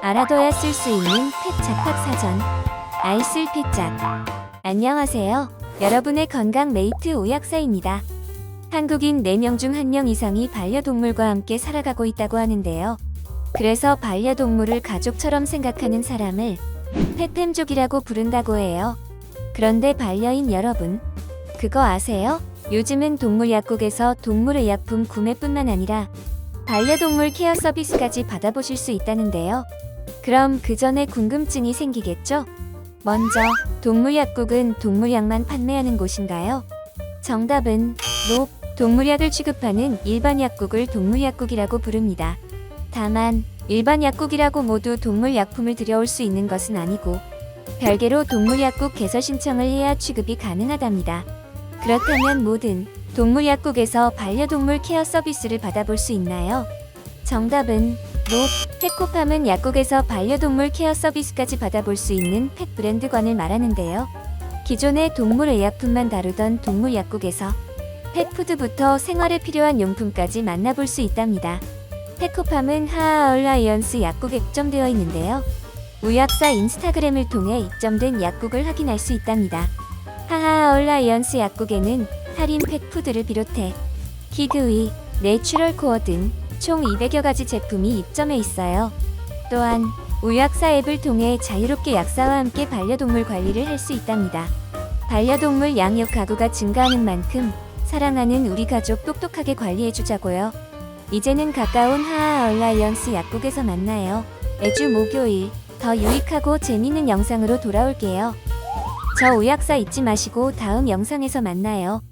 알아둬야 쓸 수 있는 펫 잡학 사전 아이슬 펫잡 안녕하세요. 여러분의 건강 메이트 오약사입니다. 한국인 4명 중 1명 이상이 반려동물과 함께 살아가고 있다고 하는데요. 그래서 반려동물을 가족처럼 생각하는 사람을 페템족이라고 부른다고 해요. 그런데 반려인 여러분, 그거 아세요? 요즘은 동물 약국에서 동물의약품 구매뿐만 아니라 반려동물 케어 서비스까지 받아보실 수 있다는데요. 그럼 그 전에 궁금증이 생기겠죠? 먼저, 동물약국은 동물약만 판매하는 곳인가요? 정답은 노. 동물약을 취급하는 일반 약국을 동물약국이라고 부릅니다. 다만, 일반 약국이라고 모두 동물약품을 들여올 수 있는 것은 아니고, 별개로 동물약국 개설 신청을 해야 취급이 가능하답니다. 그렇다면 모든 동물약국에서 반려동물 케어 서비스를 받아볼 수 있나요? 정답은 노. 페코팜은 약국에서 반려동물 케어 서비스까지 받아볼 수 있는 펫 브랜드관을 말하는데요. 기존의 동물의약품만 다루던 동물약국에서 펫푸드부터 생활에 필요한 용품까지 만나볼 수 있답니다. 페코팜은 하하 얼라이언스 약국에 입점되어 있는데요. 우약사 인스타그램을 통해 입점된 약국을 확인할 수 있답니다. 하하 얼라이언스 약국에는 할인 펫푸드를 비롯해 키드위, 내추럴 코어 등 총 200여 가지 제품이 입점해 있어요. 또한 우약사 앱을 통해 자유롭게 약사와 함께 반려동물 관리를 할 수 있답니다. 반려동물 양육 가구가 증가하는 만큼 사랑하는 우리 가족 똑똑하게 관리해 주자고요. 이제는 가까운 하하 얼라이언스 약국에서 만나요. 매주 목요일 더 유익하고 재밌는 영상으로 돌아올게요. 저 우약사 잊지 마시고 다음 영상에서 만나요.